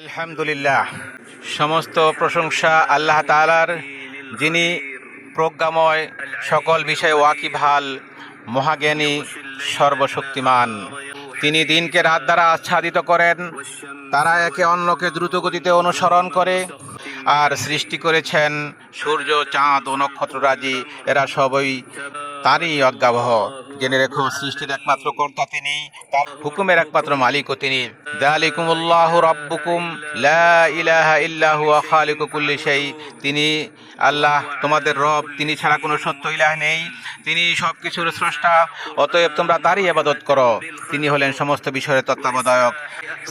আলহামদুলিল্লাহ। সমস্ত প্রশংসা আল্লাহ তালার যিনি প্রজ্ঞাময় সকল বিষয়ে ওয়াকিভাল মহাজ্ঞানী, সর্বশক্তিমান। তিনি দিনকে রাত দ্বারা আচ্ছাদিত করেন, তারা একে অন্যকে দ্রুতগতিতে অনুসরণ করে, আর সৃষ্টি করেছেন সূর্য, চাঁদ ও নক্ষত্ররাজি, এরা সবই তারই অজ্ঞাবহ। জেনে রেখো, সৃষ্টির একমাত্র কর্তা তিনি, তার হুকুমের একমাত্র মালিকও তিনি। দালিকুমুল্লাহ রব্বুকুম, লা ইলাহা ইল্লাহু খালিকু কুল্লি শাই তিনি আল্লাহ তোমাদের রব, তিনি ছাড়া কোনো সত্য ইলাহ নেই। তিনি সব কিছুর স্রষ্টা, অতএব তোমরা তারই আবাদত করো। তিনি হলেন সমস্ত বিষয়ের তত্ত্বাবধায়ক।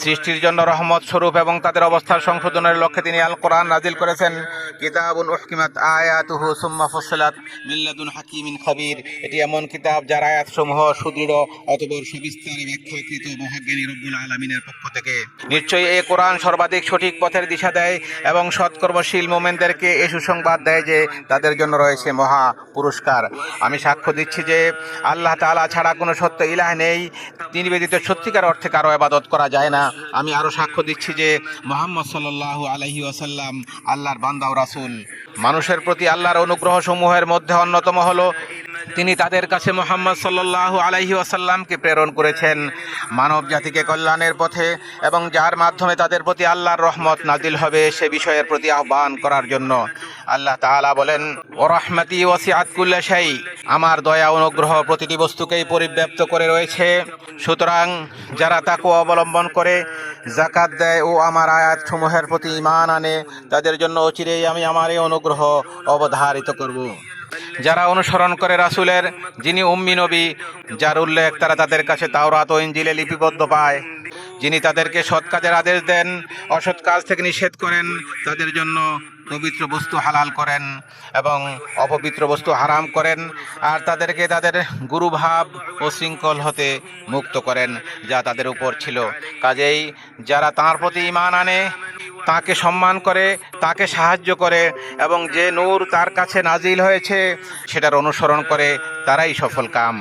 সৃষ্টির জন্য রহমত স্বরূপ এবং তাদের অবস্থার সংশোধনের লক্ষ্যে তিনি আল কোরআন নাজিল করেছেন। কিতাবুন উহকিমাত আয়াতুহু সুম্মা ফুসসালাত মিল্লাদুন হাকিমিন খাবির। এটি এমন কিতাব যার আয়াতসমূহ সুদৃঢ় অতবর সবিস্তারে ব্যাখ্যাকৃত মহাজ্ঞানী রব্বুল আলমিনের পক্ষ থেকে। নিশ্চয়ই এই কোরআন সর্বাধিক সঠিক পথের দিশা দেয় এবং সৎকর্মশীল মোমেনদেরকে এ সুসংবাদ দেয় যে তাদের জন্য রয়েছে মহা পুরস্কার। আমি সাক্ষ্য দিচ্ছি যে আল্লাহ তালা ছাড়া কোনো সত্য ইলাহ নেই। তিনি ব্যতীত সত্যিকার অর্থে কারও আবাদত করা যায় না। আমি আরও সাক্ষ্য দিচ্ছি যে মোহাম্মদ সাল্লাল্লাহু আলহি ওয়াসাল্লাম আল্লাহর বান্দা রাসুল রাসূল। মানুষের প্রতি আল্লাহর অনুগ্রহ সমূহের মধ্যে অন্যতম হলো তিনি তাদের কাছে মোহাম্মদ সাল্লাল্লাহু আলাইহি ওয়াসাল্লামকে প্রেরণ করেছেন। মানব জাতিকে কল্যাণের পথে এবং যার মাধ্যমে তাদের প্রতি আল্লাহর রহমত নাজিল হবে, সে বিষয়ের প্রতি আহ্বান করার জন্য। আল্লাহ তাআলা বলেন, ও রহমতি ওয়াসিআত কুল্লা শাই আমার দয়া অনুগ্রহ প্রতিটি বস্তুকেই পরিব্যাপ্ত করে রয়েছে। সুতরাং যারা তাকে অবলম্বন করে জাকাত দেয় ও আমার আয়াত সমূহের প্রতি ইমান আনে, তাদের জন্য অচিরেই আমি আমার এই অনুগ্রহ অবধারিত করব। যারা অনুসরণ করে রাসুলের, যিনি উম্মি নবী, যার উল্লেখ তারা তাদের কাছে তাওরাত ও ইঞ্জিলে লিপিবদ্ধ পায়। যিনি তাদেরকে সৎ কাজের আদেশ দেন, অসৎ কাজ থেকে নিষেধ করেন, তাদের জন্য পবিত্র বস্তু হালাল করেন এবং অপবিত্র বস্তু হারাম করেন, আর তাদেরকে তাদের গুরুভাব ও শৃঙ্খল হতে মুক্ত করেন যা তাদের উপর ছিল। কাজেই যারা তাঁর প্রতি ইমান আনে, তাকে সম্মান করে, তাকে সাহায্য করে এবং যে নূর তার কাছে নাজিল হয়েছে, সেটার অনুসরণ করে তারাই সফল কাম।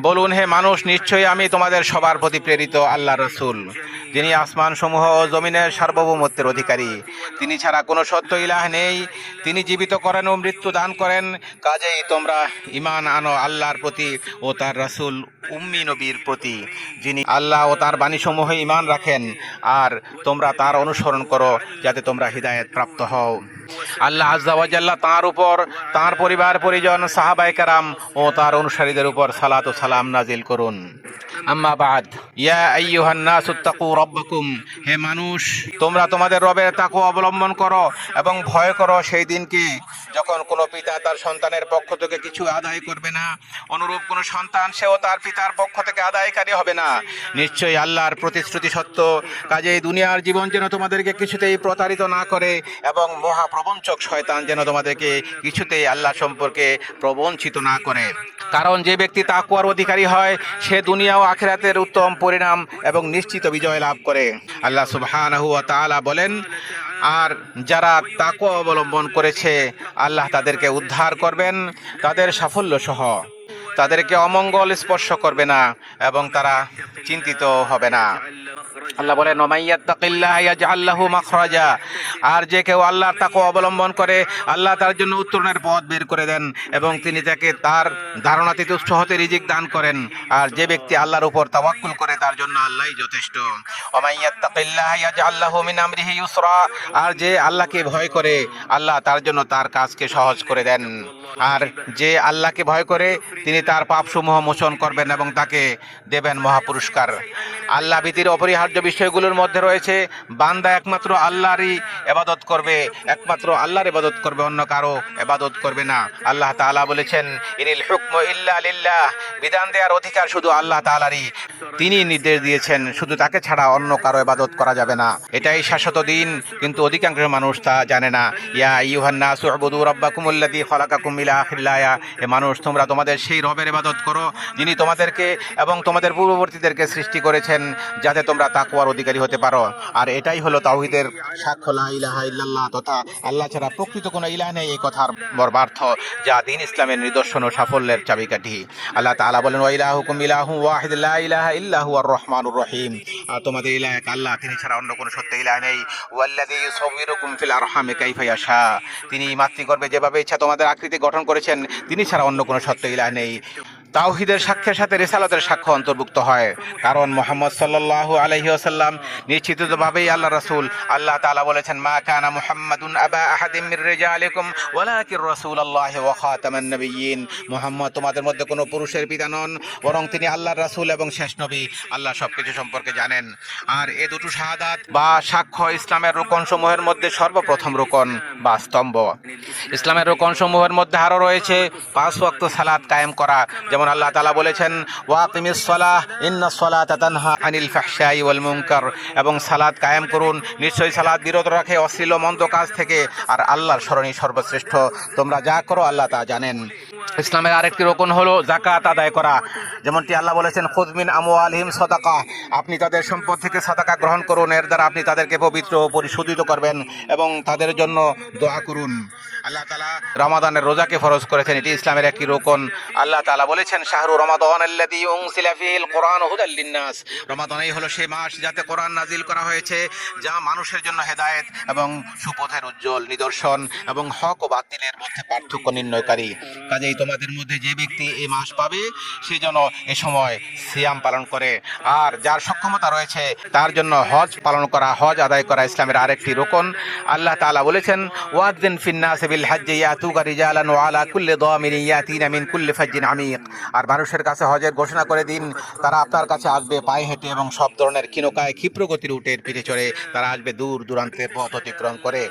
বলুন, হে মানুষ, নিশ্চয়ই আমি তোমাদের সবার প্রতি প্রেরিত আল্লাহ রসুল। যিনি আসমান সমূহ ও জমিনের সার্বভৌমত্বের অধিকারী। তিনি ছাড়া কোনো সত্য ইলাহ নেই। তিনি জীবিত করেন ও মৃত্যু দান করেন। কাজেই তোমরা ইমান আনো আল্লাহর প্রতি ও তার রসুল উম্মি নবীর প্রতি, যিনি আল্লাহ ও তার বাণীসমূহে ইমান রাখেন। আর তোমরা তার অনুসরণ করো, যাতে তোমরা হৃদায়ত প্রাপ্ত হও। আল্লাহ আজ্জাওয়াজাল্লাহ তাঁর উপর, তাঁর পরিবার, পরিজন সাহাবাই কারাম ও তার অনুসারীদের উপর সালাত ও সালাম নাজিল করুন। আম্মা বাদ, ইয়া আইয়ুহান নাস উত্তাকু রাব্বাকুম। হে মানুষ, তোমরা তোমাদের রবের তাকু অবলম্বন করো এবং ভয় করো সেই দিনকে। যখন কোনো পিতা তার সন্তানের পক্ষ থেকে কিছু আদায় করবে না, অনুরূপ কোনো সন্তান সেও তার পিতার পক্ষ থেকে আদায়কারী হবে না। নিশ্চয়ই আল্লাহর প্রতিশ্রুতি সত্য কাজেই দুনিয়ার জীবন যেন তোমাদেরকে কিছুতেই প্রতারিত না করে এবং মহা প্রবঞ্চক শয়তান যেন তোমাদেরকে কিছুতেই আল্লাহ সম্পর্কে প্রবঞ্চিত না করে। কারণ যে ব্যক্তি তাকুয়ার অধিকারী হয়, সে দুনিয়া ও আখিরাতের উত্তম পরিণাম এবং নিশ্চিত বিজয় লাভ করে। আল্লাহ সুবহানাহু ওয়া তাআলা বলেন, আর যারা তাকুয়া অবলম্বন করেছে, আল্লাহ তাদেরকে উদ্ধার করবেন, তাদের সাফল্য সহ। তাদেরকে অমঙ্গল স্পর্শ করবে না এবং তারা চিন্তিত হবে না। আল্লাহ লাহু মাখরাজা। আর যে কেউ আল্লাহর তাকে অবলম্বন করে, আল্লাহ তার জন্য উত্তরণের পথ বের করে দেন এবং তিনি তাকে তার ধারণাতে তুষ্ট হতে রিজিক দান করেন। আর যে ব্যক্তি আল্লাহর উপর তাওয়াক্কুল করে, তার জন্য আল্লাহই যথেষ্ট। আর যে আল্লাহকে ভয় করে, আল্লাহ তার জন্য তার কাজকে সহজ করে দেন। আর যে আল্লাহকে ভয় করে, তিনি তার পাপসমূহ মোচন করবেন এবং তাকে দেবেন মহাপুরস্কার। আল্লাহ ভীতির অপরিহার্য বিষয়গুলোর মধ্যে রয়েছে, বান্দা একমাত্র আল্লাহরই এবাদত করবে, একমাত্র আল্লাহর এবাদত করবে, অন্য কারও এবাদত করবে না। আল্লাহ তাআলা বলেছেন, ইনিল হুকম ইল্লা লিল্লাহ। বিধান দেওয়ার অধিকার শুধু আল্লাহ তাআলারই। তিনি নির্দেশ দিয়েছেন, শুধু তাকে ছাড়া অন্য কারও এবাদত করা যাবে না। এটাই শাশ্বত দিন, কিন্তু অধিকাংশ মানুষ তা জানে না। ইয়া ইউহান নাসু উবুদু রাব্বাকুমুল্লাযী খালাকাকুম ইলা আখিরিল আয়া এ মানুষ, তোমরা তোমাদের সেই রবের ইবাদত করো, যিনি তোমাদেরকে এবং তোমাদের পূর্ববর্তীদেরকে সৃষ্টি করেছেন, যাতে তোমরা তাকে তাকওয়ার অধিকারী হতে পারো। আর এটাই হলো তাওহিদের সাক্ষ্য, লা ইলাহা ইল্লাল্লাহ, তথা আল্লাহ ছাড়া প্রকৃত কোনো ইলাহ নেই এই কথার বর্বার্থ, যা দিন ইসলামের নিদর্শন ও সাফল্যের চাবিকাঠি। আল্লাহ তাআলা বলেন, ওয়া ইলাহুকুম ইলাহু ওয়াহিদ, লা ইলাহা ইল্লাহু আর রহমানুর রহিম। আর তোমাদের ইলাহ এক আল্লাহ, তিনি ছাড়া অন্য কোনো সত্য ইলাহ নেই। ওয়াল্লাযী ইউসাউবিরুকুম ফিল আরহামে কাইফা ইয়াশা। তিনি মাতৃগর্ভে যেভাবে ইচ্ছা তোমাদের আকৃতি গঠন করেছেন, তিনি ছাড়া অন্য কোনো সত্য ইলাহ নেই। তাওহিদের সাক্ষ্যের সাথে রেসালতের সাক্ষ্য অন্তর্ভুক্ত হয়। কারণ মোহাম্মদ সাল্লাল্লাহু আলাইহি ওয়াসাল্লাম নিশ্চিতভাবেই আল্লাহ রসুল। আল্লাহ তাআলা বলেছেন, মা কানা মুহাম্মাদুন আবা আহাদিম মির রিজালিকুম ওয়ালাকির রাসূলুল্লাহ ওয়া খাতামান নবিয়্যিন। মুহাম্মদ, তোমাদের মধ্যে কোনো পুরুষের পিতা নন, বরং তিনি আল্লাহর রাসূল এবং শেষ নবী। আল্লাহ সবকিছু সম্পর্কে জানেন। আর এ দুটো শাহাদাত বা সাক্ষ্য ইসলামের রোকন সমূহের মধ্যে সর্বপ্রথম রোকন বা স্তম্ভ। ইসলামের রোকন সমূহের মধ্যে আরও রয়েছে, পাঁচ ওয়াক্ত সালাত কায়েম করা যেমন আল্লাহ তালা বলেছেন ওয়াকিমিস সালাহ, ইন্নাস সালাতা তানহা আনিল এবং সালাদ কায়েম করুন, নিশ্চয়ই সালাদ বিরত রাখে, অশ্লীল মন্দ কাজ থেকে, আর আল্লাহর স্মরণই সর্বশ্রেষ্ঠ। তোমরা যা করো, আল্লাহ তা জানেন। ইসলামের আরেকটি রোকন হলো জাকাত আদায় করা। যেমনটি আল্লাহ বলেছেন খুদমিন আলহিম সদাকা। আপনি তাদের সম্পদ থেকে সদাকা গ্রহণ করুন, এর দ্বারা আপনি তাদেরকে পবিত্র পরিশোধিত করবেন এবং তাদের জন্য দোয়া করুন। আল্লাহ তালা রমাদানের রোজাকে ফরজ করেছেন, এটি ইসলামের একটি রোকন। আল্লাহ তালা বলেছেন, শাহরু রমাদান আল্লাদি উনসিলা ফিল কোরআন হলো সেই মাস যাতে কোরআন নাজিল করা হয়েছে, যা মানুষের জন্য হেদায়েত এবং সুপথের উজ্জ্বল নিদর্শন এবং হক ও বাতিলের মধ্যে পার্থক্য নির্ণয়কারী। কাজেই তোমাদের মধ্যে যে ব্যক্তি এই মাস পাবে, সে যেন এ সময় সিয়াম পালন করে। আর যার সক্ষমতা রয়েছে, তার জন্য হজ পালন করা, হজ আদায় করা ইসলামের আরেকটি রোকন। আল্লাহ তালা বলেছেন ওয়াদিন ফিন্নাস বিল হাজ্জি ইয়াতুকা রিজালান ওয়া আলা কুল্লি দামিরিন ইয়াতিনা মিন কুল্লি ফাজ্জিন আর মানুষের কাছে হজের ঘোষণা করে দিন, তারা আপনার কাছে আসবে পায়ে হেঁটে এবং সব ধরনের ক্ষীণকায় ক্ষিপ্র গতির উটের পিঠে চড়ে তারা আসবে দূর দূরান্তের পথ অতিক্রম করে।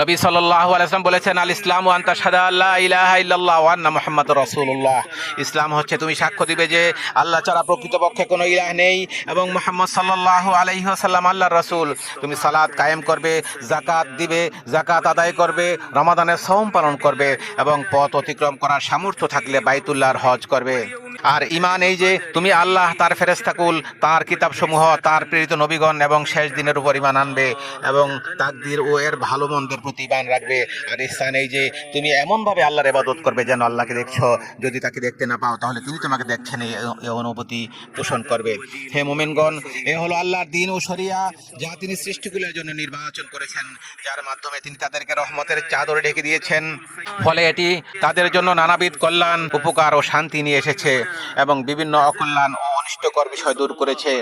নবী সাল্লাল্লাহু আলাইহি ওয়াসাল্লাম বলেছেন, আল ইসলামু আনতা শাহাদা আল্লা ইলাহা ইল্লাল্লাহ ওয়া আন্না মুহাম্মাদুর রাসূলুল্লাহ। ইসলাম হচ্ছে, তুমি সাক্ষ্য দিবে যে আল্লাহ ছাড়া প্রকৃতপক্ষে কোনো ইলাহ নেই এবং মুহাম্মদ সাল্লাল্লাহু আলাইহি ওয়াসাল্লাম আল্লাহর রাসূল। তুমি সালাত কায়েম করবে জাকাত দিবে জাকাত আদায় করবে, রমাদানের সওম পালন করবে এবং পথ অতিক্রম করার সামর্থ্য থাকলে বাইতুল্লাহর হজ করবে। আর ইমান এই যে, তুমি আল্লাহ, তার ফেরেস্তাকুল তার কিতাবসমূহ, তার প্রেরিত নবীগণ এবং শেষ দিনের উপর ইমান আনবে এবং তাকদির ও এর ভালো মন্দের প্রতি ইমান রাখবে। আর ইহসান এই যে, তুমি এমনভাবে আল্লাহর ইবাদত করবে যেন আল্লাহকে দেখছ। যদি তাকে দেখতে না পাও, তাহলে তিনি তোমাকে দেখছেন এই অনুভূতি পোষণ করবে। হে মোমেনগণ, এ হলো আল্লাহর দিন ও শরিয়া, যা তিনি সৃষ্টিকুলের জন্য নির্বাচন করেছেন। যার মাধ্যমে তিনি তাদেরকে রহমতের চাদরে ঢেকে দিয়েছেন। ফলে এটি তাদের জন্য নানাবিধ কল্যাণ, উপকার ও শান্তি নিয়ে এসেছে। এবং বিভিন্ন অকল্যাণ ও অনিষ্টকর বিষয় দূর করেছে।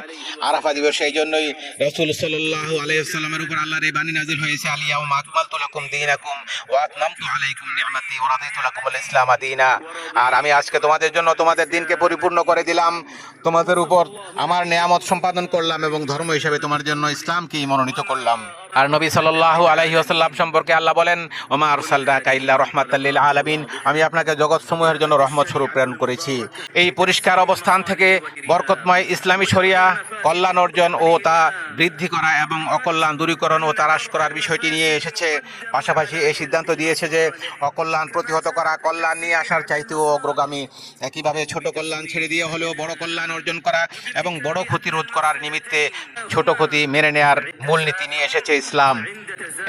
আরাফা দিবস এই জন্যই রসুল সাল্লাল্লাহু আলাইহি সাল্লামের উপর আল্লাহর এই বাণী নাজিল হয়েছে আলিয়া ও আকমালতু লাকুম দীনাকুম ওয়া আতমামতু আলাইকুম নি'মাতি ওয়া রাদিতু লাকুম আল ইসলাম দীনা। আর আমি আজকে তোমাদের জন্য তোমাদের দিনকে পরিপূর্ণ করে দিলাম। তোমাদের উপর আমার নিয়ামত সম্পাদন করলাম এবং ধর্ম হিসাবে তোমার জন্য ইসলামকেই মনোনীত করলাম। আর নবী সাল্লাল্লাহু আলাইহি ওয়াসাল্লাম সম্পর্কে আল্লাহ বলেন, ওমা আরসালনাকা ইল্লা রাহমাতাল লিল আলামিন। আমি আপনাকে জগৎ সমূহের জন্য রহমত স্বরূপ প্রেরণ করেছি। এই পরিষ্কার অবস্থান থেকে বরকতময় ইসলামী শরিয়া, কল্যাণ অর্জন ও তা বৃদ্ধি করা এবং অকল্যাণ দূরীকরণ ও তারাশ করার বিষয়টি নিয়ে এসেছে। পাশাপাশি এই সিদ্ধান্ত দিয়েছে যে, অকল্যাণ প্রতিহত করা, কল্যাণ নিয়ে আসার চাইতেও অগ্রগামী। একইভাবে ছোট কল্যাণ ছেড়ে দিয়ে হলেও বড় কল্যাণ অর্জন করা এবং বড় ক্ষতি রোধ করার নিমিত্তে ছোট ক্ষতি মেনে নেয়ার মূলনীতি নিয়ে এসেছে ইসলাম।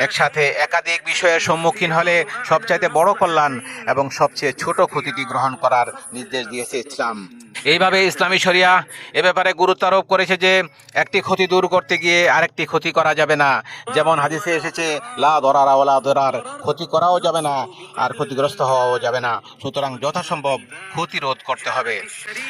একসাথে একাধিক বিষয়ের সম্মুখীন হলে সবচাইতে বড় কল্যাণ এবং সবচেয়ে ছোট ক্ষতিটি গ্রহণ করার নির্দেশ দিয়েছে ইসলাম। এইভাবে ইসলামী শরিয়া এ ব্যাপারে গুরুত্ব আরোপ করেছে যে, একটি ক্ষতি দূর করতে গিয়ে আরেকটি ক্ষতি করা যাবে না। যেমন হাদিসে এসেছে, লা দরার ওলা দরার, ক্ষতি করাও যাবে না আর ক্ষতিগ্রস্ত হওয়াও যাবে না। সুতরাং যথাসম্ভব ক্ষতি রোধ করতে হবে।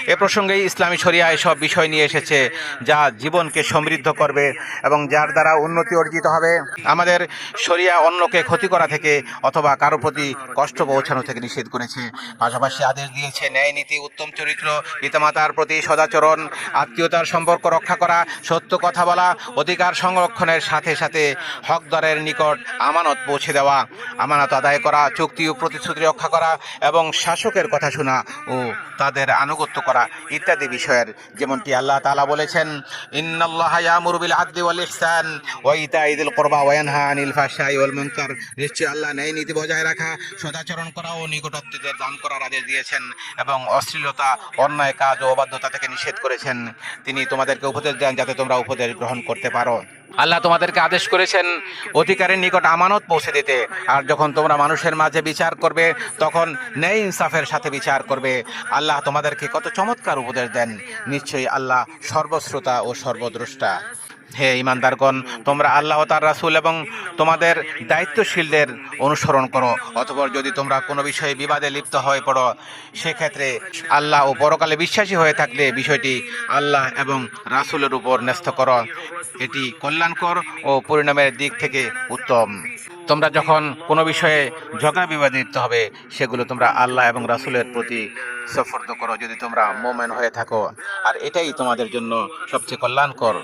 এ প্রসঙ্গে ইসলামী শরিয়া এসব বিষয় নিয়ে এসেছে, যা জীবনকে সমৃদ্ধ করবে এবং যার দ্বারা উন্নতি অর্জিত হবে। আমাদের শরিয়া অন্যকে ক্ষতি করা থেকে অথবা কারও প্রতি কষ্ট পৌঁছানো থেকে নিষেধ করেছে। পাশাপাশি আদেশ দিয়েছে, ন্যায় নীতি, উত্তম চরিত্র পিতামাতার প্রতি সদাচরণ, আত্মীয়তার সম্পর্ক রক্ষা করা, সত্য কথা বলা, অধিকার সংরক্ষণের সাথে সাথে হকদারের নিকট আমানত পৌঁছে দেওয়া, আমানত আদায় করা, চুক্তি ও প্রতিশ্রুতি রক্ষা করা এবং শাসকের কথা শোনা ও তাদের আনুগত্য করা ইত্যাদি বিষয়ের, যেমনটি আল্লাহ তালা বলেছেন, ইন্নাল্লাহা ইয়ামুরু বিল আদলি ওয়াল ইহসান, ওয়া ইতাই যিল কুরবা ওয়া ইয়ানহা আনিল ফাহশাই ওয়াল মুনকার। নিশ্চয়ই আল্লাহ ন্যায় নীতি বজায় রাখা, সদাচরণ করা ও নিকটত্বদের দান করার আদেশ দিয়েছেন এবং অশ্লীলতা, অন্যায় অন্যায় কাজ ও অবাধ্যতা থেকে নিষেধ করেছেন। তিনি তোমাদেরকে উপদেশ দেন যাতে তোমরা উপদেশ গ্রহণ করতে পারো। আল্লাহ তোমাদেরকে আদেশ করেছেন অধিকারের নিকট আমানত পৌঁছে দিতে। আর যখন তোমরা মানুষের মাঝে বিচার করবে তখন ন্যায় ইনসাফের সাথে বিচার করবে। আল্লাহ তোমাদেরকে কত চমৎকার উপদেশ দেন। নিশ্চয়ই আল্লাহ সর্বশ্রোতা ও সর্বদ্রষ্টা। হে ইমানদারগণ, তোমরা আল্লাহ তার রাসূল এবং তোমাদের দায়িত্বশীলদের অনুসরণ করো। অথবা যদি তোমরা কোনো বিষয়ে বিবাদে লিপ্ত হয়ে পড়ো, সেক্ষেত্রে আল্লাহ ও পরকালে বিশ্বাসী হয়ে থাকলে বিষয়টি আল্লাহ এবং রাসূলের উপর ন্যস্ত করো। এটি কল্যাণকর ও পরিণামের দিক থেকে উত্তম। তোমরা যখন কোনো বিষয়ে ঝগড়া বিবাদে লিপ্ত হবে, সেগুলো তোমরা আল্লাহ এবং রাসূলের প্রতি সফর্দ করো। যদি তোমরা মোমেন হয়ে থাকো, আর এটাই তোমাদের জন্য সবচেয়ে কল্যাণকর।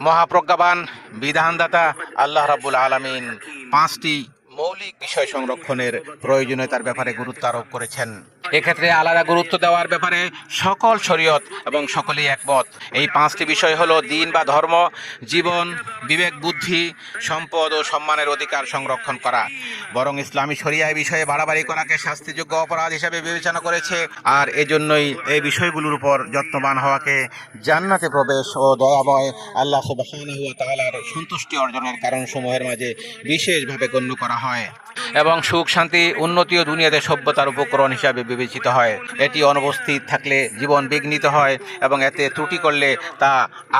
মহাপ্রজ্ঞাবান বিধানদাতা আল্লাহ রাবুল আলমিন পাঁচটি মৌলিক বিষয় সংরক্ষণের প্রয়োজনীয়তার ব্যাপারে গুরুত্ব আরোপ করেছেন। এক্ষেত্রে আলাদা গুরুত্ব দেওয়ার ব্যাপারে সকল শরীয়ত এবং সকলেই একমত। এই পাঁচটি বিষয় হলো দিন বা ধর্ম, জীবন, বিবেক, বুদ্ধি, সম্পদ ও সম্মানের অধিকার সংরক্ষণ করা। বরং ইসলামী শরিয়া বিষয়ে বাড়াবাড়ি করাকে শাস্তিযোগ্য অপরাধ হিসেবে বিবেচনা করেছে আর এজন্যই এই বিষয়গুলোর উপর যত্নবান হওয়াকে জান্নাতে প্রবেশ ও দয়াময় আল্লাহ তাআলার সন্তুষ্টি অর্জনের কারণসমূহের মাঝে বিশেষভাবে গণ্য করা হয়। এবং সুখ, শান্তি, উন্নতি ও দুনিয়াতে সভ্যতার উপকরণ হিসাবে বিবেচিত হয়। এটি অনুপস্থিত থাকলে জীবন বিঘ্নিত হয় এবং এতে ত্রুটি করলে তা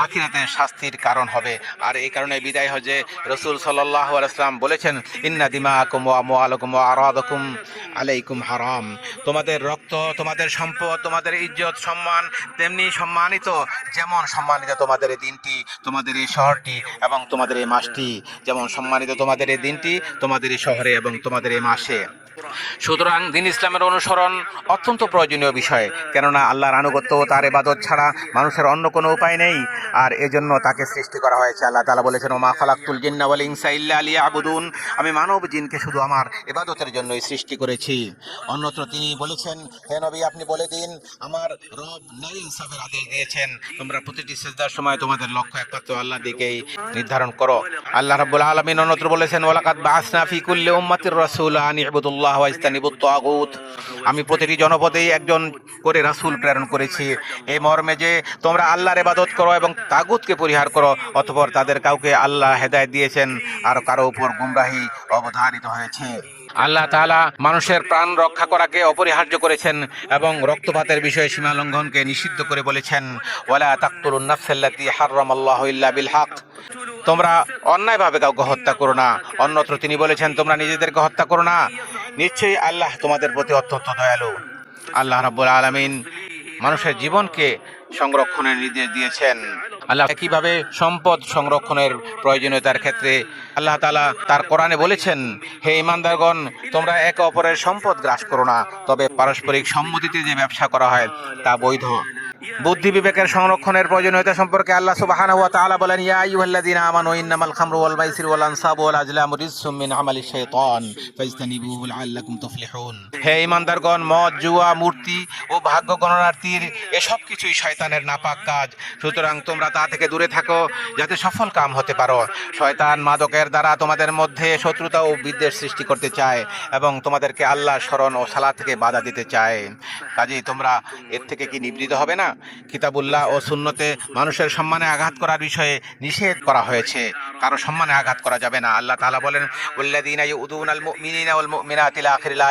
আখিরাতে শাস্তির কারণ হবে। আর এই কারণে বিদায় যে রসুল সাল্লাহ আলাইসলাম বলেছেন, ইন্না দিমা আকুম ও আরাদকুম আলাইকুম হারাম। তোমাদের রক্ত, তোমাদের সম্পদ, তোমাদের ইজ্জত, সম্মান তেমনি সম্মানিত, যেমন সম্মানিত তোমাদের এই দিনটি, তোমাদের এই শহরটি এবং তোমাদের এই মাসটি, যেমন সম্মানিত তোমাদের এই দিনটি, তোমাদের এই শহরে এবং তোমাদের এই মাসে। সুতরাং দিন ইসলামের অনুসরণ অত্যন্ত প্রয়োজনীয় বিষয়, কেননা আল্লাহর আনুগত্য ও তার এবাদত ছাড়া মানুষের অন্য কোনো উপায় নেই। আর এজন্য তাকে সৃষ্টি করা হয়েছে। আল্লাহ তালা বলেছেন, ওমা খালাকুল জিন্না ওয়াল ইনসা ইল্লা আলিয়া আবুদুন আমি মানব জিনকে শুধু আমার এবাদতের জন্যই সৃষ্টি করেছি। অন্যত্র তিনি বলেছেন, হে নবী, আপনি বলে দিন, আমার রব ন্যায় ইনসাফের আদেশ দিয়েছেন। তোমরা প্রতিটি সেজদার সময় তোমাদের লক্ষ্য একমাত্র আল্লাহ দিকেই নির্ধারণ করো। আল্লাহ রাব্বুল আলামিন অন্যত্র বলেছেন, ওয়ালাকাদ বাসনা ফি কুল্লি উম্মাতির রাসূল আন ইস্তানিবুত তাগুত। আমি প্রতিটি জনপদেই একজন করে রাসূল প্রেরণ করেছি। এই মর্মে যে তোমরা আল্লাহর ইবাদত করো এবং তাগুতকে পরিহার করো অথবা তাদের কাউকে আল্লাহ হেদায় দিয়েছেন, আর কারও উপর গুমরাহি অবধারিত হয়েছে। আল্লাহ তাআলা মানুষের প্রাণ রক্ষা করাকে অপরিহার্য করেছেন এবং রক্তপাতের বিষয়ে সীমা লঙ্ঘনকে নিষিদ্ধ করে বলেছেন। ওয়ালা তাকতুলুন নাফসাল্লাতী হারামাল্লাহু ইল্লা বিল হক। তোমরা অন্যায়ভাবে কাউকে হত্যা করো না। অন্যত্র তিনি বলেছেন, তোমরা নিজেদেরকে হত্যা করো না। নিশ্চয়ই আল্লাহ তোমাদের প্রতি অত্যন্ত দয়ালু। আল্লাহ রাব্বুল আলামিন মানুষের জীবনকে সংরক্ষণের নির্দেশ দিয়েছেন। আল্লাহ একইভাবে সম্পদ সংরক্ষণের প্রয়োজনীয়তার ক্ষেত্রে আল্লাহ তালা তার কোরআনে বলেছেন, হে ইমানদারগণ তোমরা একে অপরের সম্পদ গ্রাস করো না, তবে পারস্পরিক সম্মতিতে যে ব্যবসা করা হয় তা বৈধ। বুদ্ধি বিবেকের সংরক্ষণের প্রয়োজনীয়তা সম্পর্কে আল্লাহ সুবহানাহু ওয়া তাআলা বলেন ইয়া আইয়ুহাল্লাযীনা আমানু ইন্নামাল খামরু ওয়াল মাইসিরু ওয়াল আনসাবু ওয়াল আজলামু রিজসুম মিন আমালি শাইতান ফাজতানিবুহু লাআল্লাকুম তুফলিহুন। হে ঈমানদারগণ মদ জুয়া মূর্তি ও ভাগ্য গণনার তীর এসব কিছুই শয়তানের নাপাক কাজ। সুতরাং তোমরা তা থেকে দূরে থাকো যাতে সফল কাম হতে পারো। শয়তান মাদকের দ্বারা তোমাদের মধ্যে শত্রুতা ও বিদ্বেষ সৃষ্টি করতে চায় এবং তোমাদেরকে আল্লাহ স্মরণ ও সালাত থেকে বাধা দিতে চায়। কাজেই তোমরা এর থেকে কি নিবৃত হবে না? কিতাবুল্লাহ ও সুন্নতে মানুষের সম্মানে আঘাত করার বিষয়ে নিষেধ করা হয়েছে। কারও সম্মানে আঘাত করা যাবে না। আল্লাহ তালা বলেন উল্লাযীনা ইউদুনা আল ওয়াল মুমিনাতি ইলা আখিরিল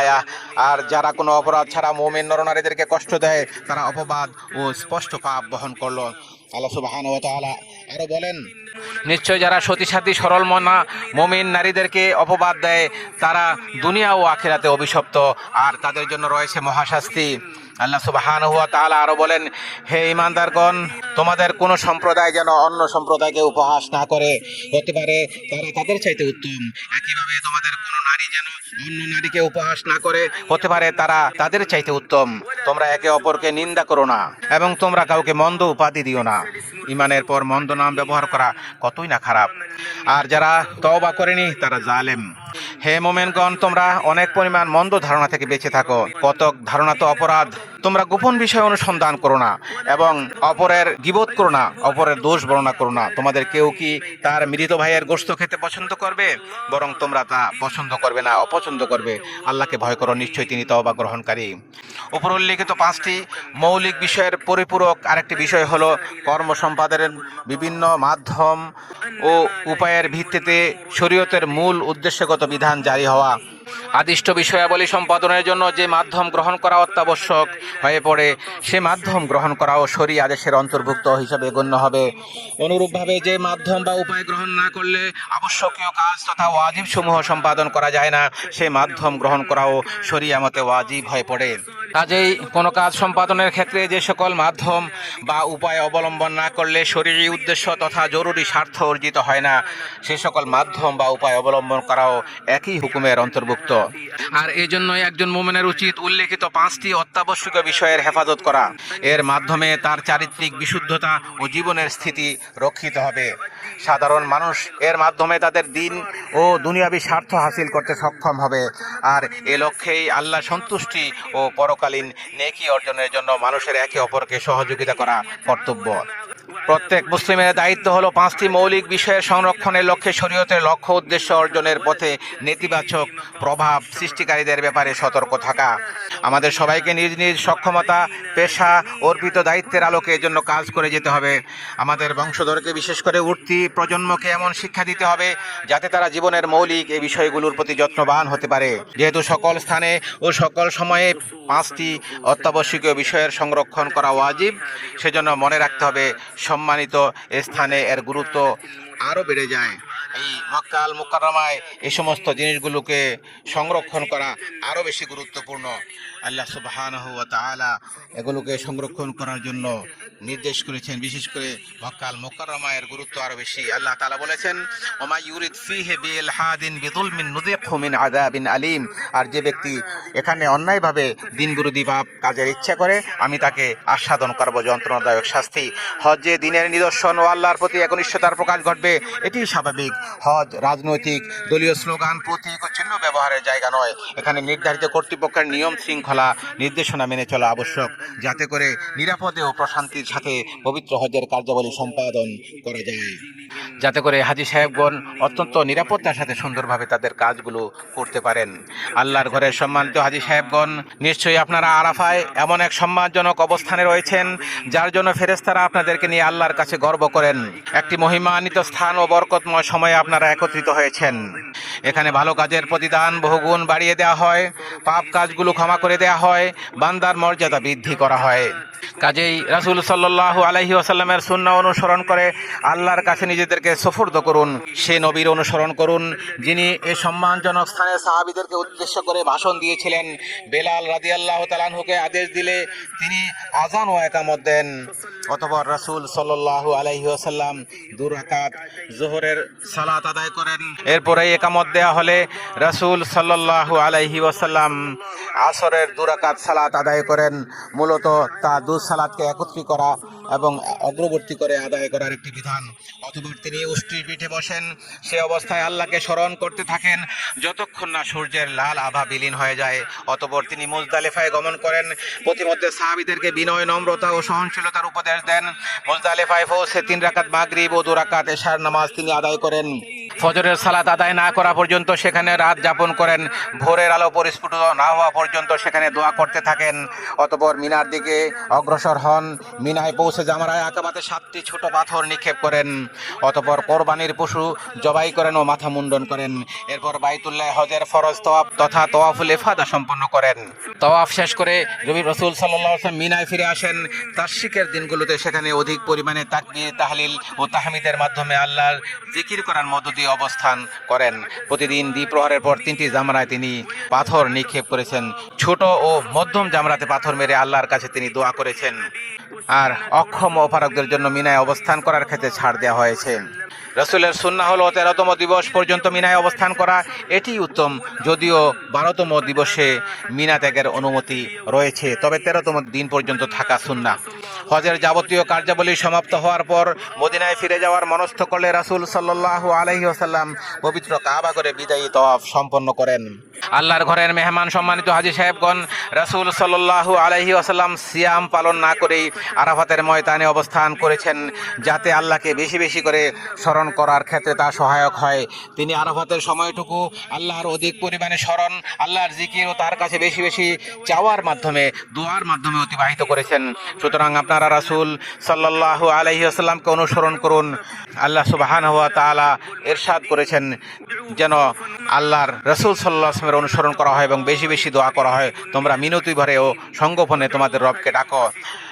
আর যারা কোনো অপরাধ ছাড়া মুমিন নরনারীদেরকে কষ্ট দেয়, তারা অপবাদ ও স্পষ্ট পাপ বহন করল। আল্লাহ সুবহানাহু ওয়া তাআলা আরও বলেন, নিশ্চয় যারা সতী সাথী সরল মনা, মমিন নারীদেরকে অপবাদ দেয়, তারা দুনিয়া ও আখিরাতে অভিশপ্ত। আর তাদের জন্য রয়েছে মহাশাস্তি। আল্লাহ সুবহানাহু ওয়া তাআলা আরও বলেন, হে ইমানদারগণ তোমাদের কোন সম্প্রদায় যেন অন্য সম্প্রদায়কে উপহাস না করে। হতে পারে তারা তাদের চাইতে উত্তম। একইভাবে তোমাদের কোন নারী যেন অন্য নারীকে উপহাস না করে, হতে পারে তারা তাদের চাইতে উত্তম। তোমরা একে অপরকে নিন্দা করো না এবং তোমরা কাউকে মন্দ উপাধি দিও না। ইমানের পর মন্দ নাম ব্যবহার করা কতই না খারাপ। আর যারা তওবা করেনি, তারা জালেম। হে মোমেনগণ তোমরা অনেক পরিমাণ মন্দ ধারণা থেকে বেঁচে থাকো। কতক ধারণা তো অপরাধ। তোমরা গোপন বিষয় অনুসন্ধান করো না এবং অপরের গিবোধ করো না, অপরের দোষ বর্ণনা করো না। তোমাদের কেউ কি তার মৃত ভাইয়ের গোস্ত খেতে পছন্দ করবে? বরং তোমরা তা পছন্দ করবে না, অপছন্দ করবে। আল্লাহকে ভয় করো, নিশ্চয়ই তিনি তওবা গ্রহণকারী। উপর উল্লেখিত পাঁচটি মৌলিক বিষয়ের পরিপূরক আরেকটি বিষয় হলো কর্ম সম্পাদনের বিভিন্ন মাধ্যম ও উপায়ের ভিত্তিতে শরীয়তের মূল উদ্দেশ্যগত বিধান জারি হওয়া। আদিষ্ট বিষয়াবলী সম্পাদনের জন্য যে মাধ্যম গ্রহণ করা অত্যাবশ্যক হয়ে পড়ে, সে মাধ্যম গ্রহণ করাও শরী আদেশের অন্তর্ভুক্ত হিসাবে গণ্য হবে। অনুরূপভাবে যে মাধ্যম বা উপায় গ্রহণ না করলে আবশ্যকীয় কাজ তথা ওয়াজিব সমূহ সম্পাদন করা যায় না, সে মাধ্যম গ্রহণ করাও শরিয়া মতে ওয়াজিব হয়ে পড়ে। কাজেই কোনো কাজ সম্পাদনের ক্ষেত্রে যে সকল মাধ্যম বা উপায় অবলম্বন না করলে শরীরী উদ্দেশ্য তথা জরুরি স্বার্থ অর্জিত হয় না, সে সকল মাধ্যম বা উপায় অবলম্বন করাও একই হুকুমের অন্তর্ভুক্ত আর এই জন্যই একজন মোমেনের উচিত উল্লেখিত পাঁচটি অত্যাবশ্যকীয় বিষয়ের হেফাজত করা। এর মাধ্যমে তার চারিত্রিক বিশুদ্ধতা ও জীবনের স্থিতি রক্ষিত হবে। সাধারণ মানুষ এর মাধ্যমে তাদের দিন ও দুনিয়াবী স্বার্থ হাসিল করতে সক্ষম হবে। আর এ লক্ষ্যেই আল্লাহ সন্তুষ্টি ও পরকালীন নেকি অর্জনের জন্য মানুষের একে অপরকে সহযোগিতা করা কর্তব্য। প্রত্যেক মুসলিমের দায়িত্ব হলো পাঁচটি মৌলিক বিষয়ের সংরক্ষণের লক্ষ্যে শরীয়তের লক্ষ্য উদ্দেশ্য অর্জনের পথে নেতিবাচক প্রভাব সৃষ্টিকারীদের ব্যাপারে সতর্ক থাকা। আমাদের সবাইকে নিজ নিজ সক্ষমতা, পেশা, অর্পিত দায়িত্বের আলোকে এর জন্য কাজ করে যেতে হবে। আমাদের বংশধরকে বিশেষ করে উঠতি প্রজন্মকে এমন শিক্ষা দিতে হবে যাতে তারা জীবনের মৌলিক এই বিষয়গুলোর প্রতি যত্নবান হতে পারে। যেহেতু সকল স্থানে ও সকল সময়ে পাঁচটি অত্যাবশ্যকীয় বিষয়ের সংরক্ষণ করা ওয়াজিব, সেজন্য মনে রাখতে হবে সম্মানিত স্থানে এর গুরুত্ব আরও বেড়ে যায়। এই মক্কাল মোকারমায় এই সমস্ত জিনিসগুলোকে সংরক্ষণ করা আরও বেশি গুরুত্বপূর্ণ। আল্লাহ সুবহানাহু ওয়া তাআলা এগুলোকে সংরক্ষণ করার জন্য নির্দেশ করেছেন। বিশেষ করে মক্কাল মোকারমায়ের গুরুত্ব আরও বেশি। আল্লাহ তাআলা বলেছেন, ওমা ইউরিদ ফিহি বিল হাদিন নুযিকহু মিন আযাবিন আলিম। আর যে ব্যক্তি এখানে অন্যায়ভাবে দিন বিরোধী বা কাজের ইচ্ছা করে, আমি তাকে আস্বাদন করব, যন্ত্রণাদায়ক শাস্তি। হজে দিনের নিদর্শন ও আল্লাহর প্রতি একনিষ্ঠতার প্রকাশ ঘটবে এটি স্বাভাবিক। হজ রাজনৈতিক, দলীয় স্লোগান, প্রতীক ও চিহ্ন ব্যবহারের জায়গা নয়। এখানে নির্ধারিত কর্তৃপক্ষের নিয়ম শৃঙ্খলা নির্দেশনা মেনে চলা আবশ্যক, যাতে করে নিরাপদে ও প্রশান্তির সাথে পবিত্র হজের কার্যাবলী সম্পাদন করা যায়। যাতে করে হাজি সাহেবগণ অত্যন্ত নিরাপত্তার সাথে সুন্দরভাবে তাদের কাজগুলো করতে পারেন। আল্লাহর ঘরের সম্মানিত হাজি সাহেবগণ, নিশ্চয়ই আপনারা আরাফায় এমন এক সম্মানজনক অবস্থানে রয়েছেন, যার জন্য ফেরেস্তারা আপনাদেরকে নিয়ে আল্লাহর কাছে গর্ব করেন। একটি মহিমান্বিত স্থান ও বরকতময় সময়ে আপনারা একত্রিত হয়েছেন। এখানে ভালো কাজের প্রতিদান, বহুগুণ বাড়িয়ে দেওয়া হয়, পাপ কাজগুলো ক্ষমা করে দেওয়া হয়, বান্দার মর্যাদা বৃদ্ধি করা হয়। কাজেই রাসুল সাল্লাহ আলহি আসাল্লামের সুন্না অনুসরণ করে আল্লাহর কাছে নিজেদেরকে সফর্দ করুন, সে নবীর অনুসরণ করুন, যিনি এ সম্মানজনক স্থানে সাহাবিদেরকে উদ্দেশ্য করে ভাষণ দিয়েছিলেন। বেলাল রাদি আল্লাহ তালানহুকে আদেশ দিলে তিনি আজান ও একামত দেন। অতপর রাসুল সাল্লাহ আলহি আসাল্লাম দুরাকাত জোহরের সালাত আদায় করেন। এরপরে একামত দেয়া হলে রাসুল সাল্লাহ আলাইহি ওয়াসাল্লাম আসরের দুরাকাত সালাত আদায় করেন। মূলত তা দু সালাতকে একত্রী করা এবং অগ্রবর্তী করে আদায় করার একটি বিধান। অতপর তিনি উষ্টির পিঠে বসেন, সে অবস্থায় আল্লাহকে স্মরণ করতে থাকেন, যতক্ষণ না সূর্যের লাল আভা বিলীন হয়ে যায়। অতপর তিনি মুজদালেফায় গমন করেন, প্রতিমধ্যে সাহাবিদেরকে বিনয়, নম্রতা ও সহনশীলতার উপদেশ দেন। মুজদালেফায় পৌঁছে তিন রাকাত মাগরিব ও দু রাকাত এশার নামাজ তিনি আদায় করেন। ফজরের সালাত আদায় না করা পর্যন্ত সেখানে রাত যাপন করেন, ভোরের আলো পরিস্ফুট না হওয়া পর্যন্ত সেখানে দোয়া করতে থাকেন। অতপর মিনার দিকে অগ্রসর হন, মিনায় পৌঁছে জামারায় আকাবাতে সাতটি ছোট পাথর নিক্ষেপ করেন। অতপর কোরবানির পশু জবাই করেন ও মাথা মুন্ডন করেন। এরপর বাইতুল্লাহ হজের ফরজ তোয়াফ তথা তোয়াফুল এফাদা সম্পন্ন করেন। তোয়াফ শেষ করে রবি রসুল সাল্লাহ মিনায় ফিরে আসেন। তার্শিকের দিনগুলোতে সেখানে অধিক পরিমাণে তাকবির, তাহলিল ও তাহমিদের মাধ্যমে আল্লাহর জিকির করার মধ্য দিয়ে অবস্থান করেন। প্রতিদিন দ্বিপ্রহরের পর তিনটি জামরায় তিনি পাথর নিক্ষেপ করেছেন। ছোট ও মধ্যম জামরাতে পাথর মেরে আল্লাহর কাছে তিনি দোয়া করেছেন। আর অক্ষম অপারকদের জন্য মিনায় অবস্থান করার ক্ষেত্রে ছাড় দেওয়া হয়েছে। রসুলের সুন্না হলো তেরোতম দিবস পর্যন্ত মিনায় অবস্থান করা। এটি উত্তম, যদিও বারোতম দিবসে মিনা ত্যাগের অনুমতি রয়েছে। তবে তেরোতম দিন পর্যন্ত থাকা সুন্না হজের যাবতীয় কার্যাবলী সমাপ্ত হওয়ার পর মদিনায় ফিরে যাওয়ার মনস্থ করলে রাসূল সাল্লাল্লাহু আলাইহি ওয়াসাল্লাম পবিত্র কাবা করে বিদায়ী তওয়াফ সম্পন্ন করেন। আল্লাহর ঘরের মেহমান সম্মানিত হাজী সাহেবগণ, রাসূল সাল্লাল্লাহু আলাইহি ওয়াসাল্লাম সিয়াম পালন না করেই আরাফাতের ময়দানে অবস্থান করেছেন যাতে আল্লাহকে বেশি বেশি করে স্মরণ করার ক্ষেত্রে তা সহায়ক হয়। তিনি আরাফাতের সময়টুকু আল্লাহর অধিক পরিমাণে স্মরণ, আল্লাহর জিকির ও তার কাছে বেশি বেশি চাওয়ার মাধ্যমে, দোয়ার মাধ্যমে অতিবাহিত করেছেন। সুতরাং আপনারা রাসূল সাল্লাহ আলহি আসাল্লামকে অনুসরণ করুন। আল্লাহ সুবাহান হওয়া তালা এরশাদ করেছেন যেন আল্লাহর রসুল সাল্লাহ আসলামের অনুসরণ করা হয় এবং বেশি বেশি দোয়া করা হয়। তোমরা মিনতি ভরে ও সঙ্গোপনে তোমাদের রবকে ডাকো।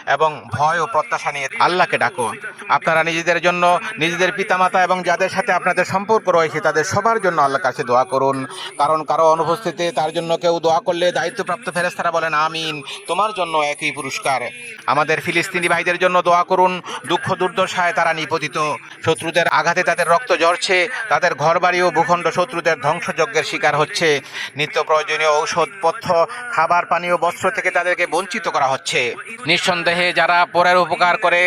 এবং ভয় ও প্রত্যাশা নিয়ে আল্লাহকে ডাকো। আপনারা নিজেদের জন্য নিজেদের পিতামাতা এবং যাদের সাথে আপনাদের সম্পর্ক রয়েছে, তাদের সবার জন্য আল্লাহর কাছে দোয়া করুন। কারণ কারও অনুপস্থিতিতে তার জন্য কেউ দোয়া করলে দায়িত্বপ্রাপ্ত ফেরেস্তারা বলেন, আমিন, তোমার জন্য একই পুরস্কার। আমাদের ফিলিস্তিনি ভাইদের জন্য দোয়া করুন, দুঃখ দুর্দশায় তারা নিপতিত। শত্রুদের আঘাতে তাদের রক্ত ঝরছে, তাদের ঘরবাড়ি ও ভূখণ্ড শত্রুদের ধ্বংসযজ্ঞের শিকার হচ্ছে। নিত্য প্রয়োজনীয় ঔষধ পথ্য খাবার পানীয় বস্ত্র থেকে তাদেরকে বঞ্চিত করা হচ্ছে। নিঃসন্দেহে যারা পরের উপকার করে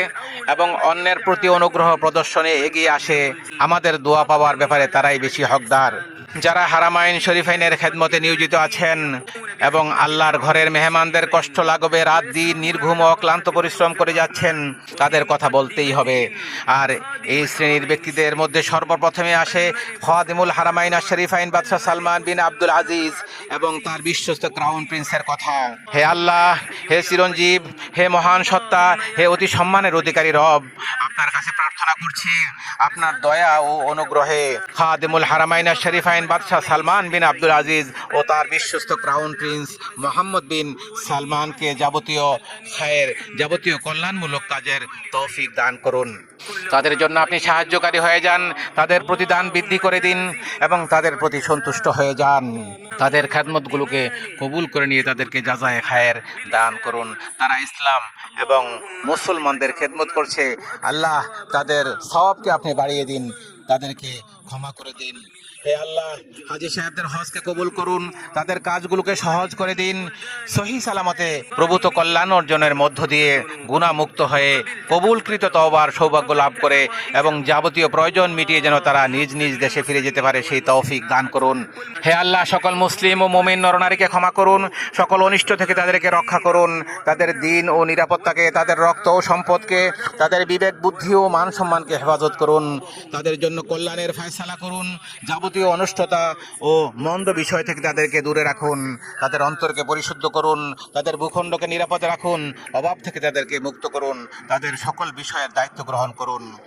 এবং অন্যের প্রতি অনুগ্রহ প্রদর্শনে এগিয়ে আসে, আমাদের দোয়া পাওয়ার ব্যাপারে তারাই বেশি হকদার। যারা হারামাইন শরীফাইনের খেদমতে নিয়োজিত আছেন এবং আল্লাহর ঘরের মেহমানদের কষ্ট লাগবে, রাত দিন নির্ঘুম ও ক্লান্ত পরিশ্রম করে যাচ্ছেন, তাদের কথা বলতেই হবে। আর এই শ্রেণির ব্যক্তিদের মধ্যে সর্বপ্রথমে আসে খাদিমুল হারামাইন আর শরীফাইন বাদশাহ সালমান বিন আব্দুল আজিজ এবং তার বিশ্বস্ত ক্রাউন প্রিন্সের কথা। হে আল্লাহ, হে চিরঞ্জীব, হে মহান সত্তা, হে অতি সম্মানের অধিকারী রব। আপনার কাছে প্রার্থনা করছি, আপনার দয়া ও অনুগ্রহে খাদেমুল হারামাইনা শরীফ শরীফাইন বাদশাহ সালমান বিন আব্দুল আজিজ ও তার বিশ্বস্ত ক্রাউন প্রিন্স মোহাম্মদ বিন সালমানকে যাবতীয় খায়ের, যাবতীয় কল্যাণমূলক কাজের তৌফিক দান করুন। তাদের জন্য আপনি সাহায্যকারী হয়ে যান, তাদের প্রতি দান বৃদ্ধি করে দিন এবং তাদের প্রতি সন্তুষ্ট হয়ে যান। তাদের খ্যাদমতগুলোকে কবুল করে নিয়ে তাদেরকে যাজায় খায়ের দান করুন। তারা ইসলাম এবং মুসলমানদের খেদমত করছে। আল্লাহ তাদের সবকে আপনি বাড়িয়ে দিন, তাদেরকে ক্ষমা করে দিন। হে আল্লাহ। হাজি সাহেবদের হজকে কবুল করুন, তাদের কাজগুলোকে সহজ করে দিন, সহি সালামতে প্রভূত কল্যাণ অর্জনের মধ্য দিয়ে গুণামুক্ত হয়ে কবুলকৃত তওবার সৌভাগ্য লাভ করে এবং যাবতীয় প্রয়োজন মিটিয়ে যেন তারা নিজ নিজ দেশে ফিরে যেতে পারে, সেই তৌফিক দান করুন। হে আল্লাহ, সকল মুসলিম ও মোমিন নরনারীকে ক্ষমা করুন, সকল অনিষ্ট থেকে তাদেরকে রক্ষা করুন, তাদের দিন ও নিরাপত্তাকে, তাদের রক্ত ও সম্পদকে, তাদের বিবেক, বুদ্ধি ও মান সম্মানকে হেফাজত করুন, তাদের জন্য কল্যাণের ফয়সালা করুন, যাবতীয় অনিষ্টতা ও মন্দ বিষয় থেকে তাদেরকে দূরে রাখুন, তাদের অন্তরকে পরিশুদ্ধ করুন, তাদের ভূখণ্ডকে নিরাপদে রাখুন, অভাব থেকে তাদেরকে মুক্ত করুন, তাদের সকল বিষয়ের দায়িত্ব গ্রহণ করুন।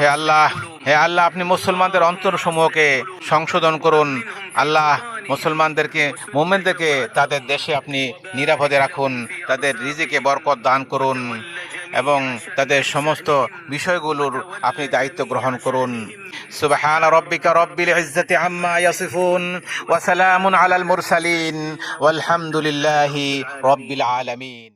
হে আল্লাহ হে আল্লাহ, আপনি মুসলমানদের অন্তরসমূহকে সংশোধন করুন। আল্লাহ, মুসলমানদেরকে, মোমেনদেরকে তাদের দেশে আপনি নিরাপদে রাখুন, তাদের রিজিকে বরকত দান করুন। এবং তাদের সমস্ত বিষয়গুলোর আপনি দায়িত্ব গ্রহণ করুন। সুবহান রব্বিকা রব্বিল ইজ্জাতি আম্মা ইয়াসিফুন ওয়া সালামুন আলাল মুরসালিন। ওয়ালহামদুলিল্লাহি রব্বিল আলামিন।